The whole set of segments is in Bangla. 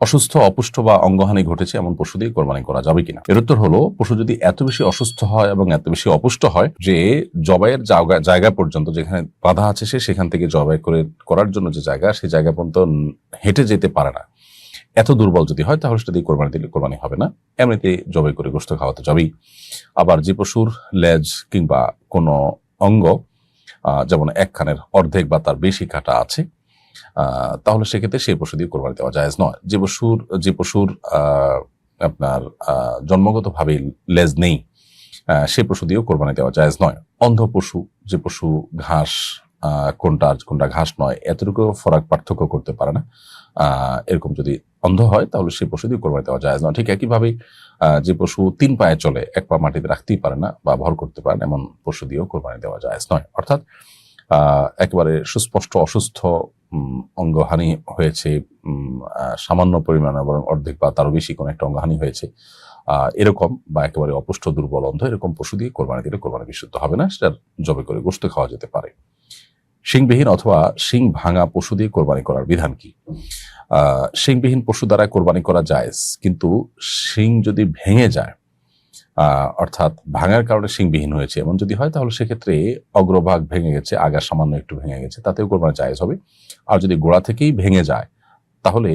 অসুস্থ, অপুষ্ট বা অঙ্গহানি ঘটেছে এমন পশু দিয়ে কোরবানি করা যাবে কিনা? এর উত্তর হলো, পশু যদি এত বেশি অসুস্থ হয় এবং এত বেশি অপুষ্ট হয় যে জবাইয়ের জায়গা পর্যন্ত যেখানে বাধা আছে সে সেখান থেকে জবাই করে, করার জন্য যে জায়গা, সেই জায়গা পর্যন্ত হেঁটে যেতে পারে না। এত দুর্বল যদি হয় তাহলে সেটা দিয়ে কোরবানি দিলে কোরবানি হবে না। এমনিতে জবাই করে গোস্ত খাওয়াতে যাবেই। আবার যে পশুর লেজ কিংবা কোনো অঙ্গ যেমন একখানের অর্ধেক বা তার বেশি কাটা আছে তাহলে সেক্ষেত্রে সেই পশু দিয়ে কোরবানি দেওয়া জায়েজ নয়। যে পশুর যে পশুর আপনার জন্মগতভাবে লেজ নেই সে পশু দিয়েও কোরবানি দেওয়া জায়েজ নয়। অন্ধ পশু, যে পশু ঘাস কোনটা কোনটা ঘাস নয়, এতটুকু ফরাক পার্থক্য করতে পারে না। এরকম যদি অন্ধ হয়, তাহলে সেই পশু দিয়ে কোরবানি দেওয়া যায় নয়। ঠিক একইভাবে যে পশু তিন পায়ে চলে, এক পা মাটিতে রাখতেই পারে না বা ভর করতে পারে না, এমন পশু দিয়েও কোরবানি দেওয়া জায়েজ নয়। অর্থাৎ একেবারে সুস্পষ্ট অসুস্থ অঙ্গহানি হয়েছে সামান্য পরিমাণে বরং অর্ধেক বা তারও বেশি কোনো একটা অঙ্গহানি হয়েছে। এরকম বা একেবারে অপুষ্ট, দুর্বল, অন্ধ এরকম পশু দিয়ে কোরবানি দিলে কোরবানি বিশুদ্ধ হবে না, সেটার জবে করে গোস্ত খাওয়া যেতে পারে। শিংবিহীন অথবা শিং ভাঙা পশু দিয়ে কোরবানি করার বিধান কি? শিংবিহীন পশু দ্বারা কোরবানি করা যায় কিন্তু শিং যদি ভেঙে যায় অর্থাৎ ভাঙার কারণে শিংবিহীন হয়েছে। এমন যদি হয়, তাহলে সেক্ষেত্রে অগ্রভাগ ভেঙে গেছে, আগা সামান্য একটু ভেঙে গেছে, তাতেও কোরবানি জায়েজ হবে। আর যদি গোড়া থেকেই ভেঙে যায়, তাহলে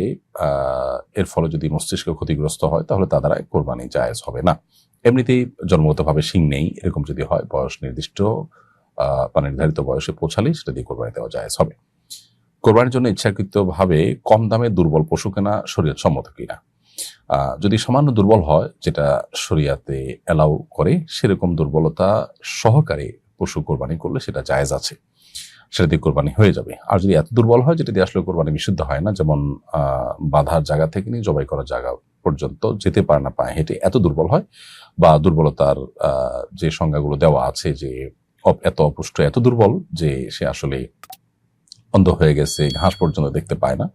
এর ফলে যদি মস্তিষ্ক ক্ষতিগ্রস্ত হয়, তাহলে তা দ্বারা কোরবানি জায়েজ হবে না। এমনিতেই জন্মগতভাবে শিং নেই, এরকম যদি হয়, বয়স নির্দিষ্ট বা নির্ধারিত বয়সে পৌঁছালেই সেটা দিয়ে কোরবানি দেওয়া জায়েজ হবে। কোরবানির জন্য ইচ্ছাকৃতভাবে কম দামে দুর্বল পশু কেনা শরীয়ত সম্মত কিনা? যদি সামান্য দুর্বল হয়, যেটা শরিয়াতে অ্যালাউ করে, সেরকম দুর্বলতা সহকারে পশু কোরবানি করলে সেটা জায়েজ আছে। সেটা দিয়ে কোরবানি হয়ে যাবে। আর যদি এত দুর্বল হয়, যেটা দিয়ে আসলে কোরবানি বিশুদ্ধ হয় না, যেমন বাঁধার জায়গা থেকে নিয়ে জবাই করার জায়গা পর্যন্ত যেতে পারে না পায়ে হেঁটে এত দুর্বল হয়, বা দুর্বলতার যে সংজ্ঞাগুলো দেওয়া আছে যে এত অপুষ্ট, এত দুর্বল যে সে আসলে অন্ধ হয়ে গেছে, ঘাস পর্যন্ত দেখতে পায় না।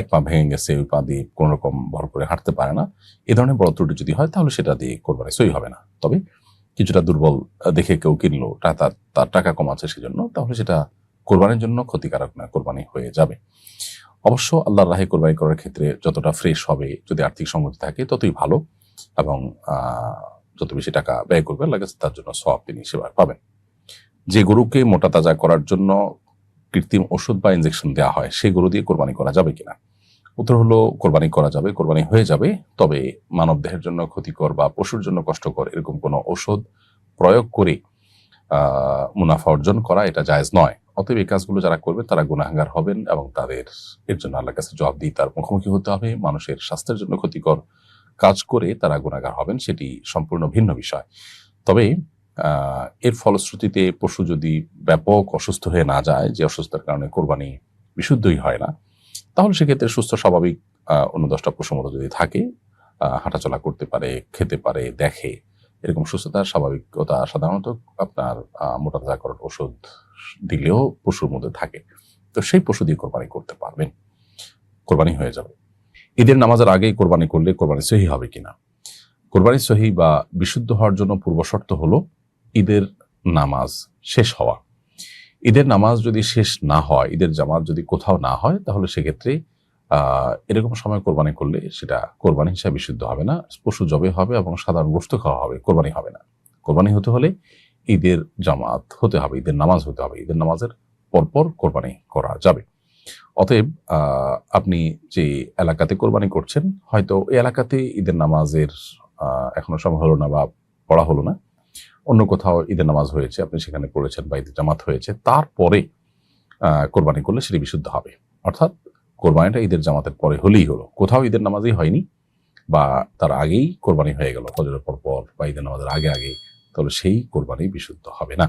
এক পা ভেঙে গেছে, ওই পা দিয়ে কোন রকম ভর করে হাঁটতে পারে না। এ ধরনের বড় ত্রুটি যদি হয়, তাহলে সেটা দিয়ে কোরবানি সই হবে না। তবে কিছুটা দুর্বল দেখে কেউ কিনলো তার তার টাকা কম আছে সেজন্য, তাহলে সেটা কোরবানির জন্য ক্ষতিকারক না, কোরবানি হয়ে যাবে। অবশ্য আল্লাহর রাহে কোরবানি করার ক্ষেত্রে যতটা ফ্রেশ হবে, যদি আর্থিক সঙ্গতি থাকে, ততই ভালো। এবং যত বেশি টাকা ব্যয় করবে কাছে তার জন্য সব তিনি সেবার পাবেন। যে গরুকে মোটা তাজা করার জন্য কৃত্রিম ওষুধ বা ইনজেকশন দেওয়া হয়, সেই গরু দিয়ে কোরবানি করা যাবে কিনা? উত্তর হলো, কোরবানি করা যাবে, কোরবানি হয়ে যাবে, তবে মানব দেহের জন্য ক্ষতিকর বা পশুর জন্য কষ্টকর এরকম কোনো ওষুধ প্রয়োগ করে মুনাফা অর্জন করা এটা জায়জ নয়। অতএব এই কাজগুলো যারা করবে তারা গুণাহার হবেন এবং তাদের, এর জন্য আল্লাহর কাছে জবাব দিয়ে তার মুখোমুখি হতে হবে, মানুষের স্বাস্থ্যের জন্য ক্ষতিকর কাজ করে তারা গুণাগার হবেন, সেটি সম্পূর্ণ ভিন্ন বিষয়। তবে এর ফলশ্রুতিতে পশু যদি ব্যাপক অসুস্থ হয়ে না যায় যে অসুস্থতার কারণে কোরবানি বিশুদ্ধই হয় না তাহলে সেক্ষেত্রে সুস্থ স্বাভাবিক অন্য দশটা পশুর মতো যদি থাকে হাঁটাচলা করতে পারে খেতে পারে দেখে এরকম সুস্থতার স্বাভাবিকতা সাধারণত আপনার আহ, মোটা তাজাকরণ ওষুধ দিলেও পশুর মধ্যে থাকে। তো সেই পশু দিয়ে কোরবানি করতে পারবেন। কোরবানি হয়ে যাবে। ঈদের নামাজের আগেই কোরবানি করলে কোরবানি সহি হবে কিনা? কোরবানি সহি বা বিশুদ্ধ হওয়ার জন্য পূর্বশর্ত হলো ঈদের নামাজ শেষ হওয়া। ঈদের নামাজ যদি শেষ না হয়, ঈদের জামাত যদি কোথাও না হয়, তাহলে সেক্ষেত্রে এরকম সময় কোরবানি করলে সেটা কোরবানি হিসাবে বিশুদ্ধ হবে না, পশু জবে হবে এবং সাধারণ গোস্ত খাওয়া হবে, কোরবানি হবে না। কোরবানি হতে হলে ঈদের জামাত হতে হবে, ঈদের নামাজ হতে হবে, ঈদের নামাজের পরপর কোরবানি করা যাবে। অতএব আপনি যে এলাকাতে কোরবানি করছেন, হয়তো এই এলাকাতে ঈদের নামাজের এখনও সময় হলো না বা পড়া হলো না অন্য কোথাও ঈদের নামাজ হয়েছে, আপনি সেখানে পড়েছেন বা ঈদের জামাত হয়েছে, তারপরে কোরবানি করলে সেটি বিশুদ্ধ হবে। অর্থাৎ কোরবানিটা ঈদের জামাতের পরে হলেই হলো। কোথাও ঈদের নামাজই হয়নি বা তার আগেই কোরবানি হয়ে গেল, ফজরের পর পর বা ঈদের নামাজের আগে আগে তাহলে সেই কোরবানি বিশুদ্ধ হবে না।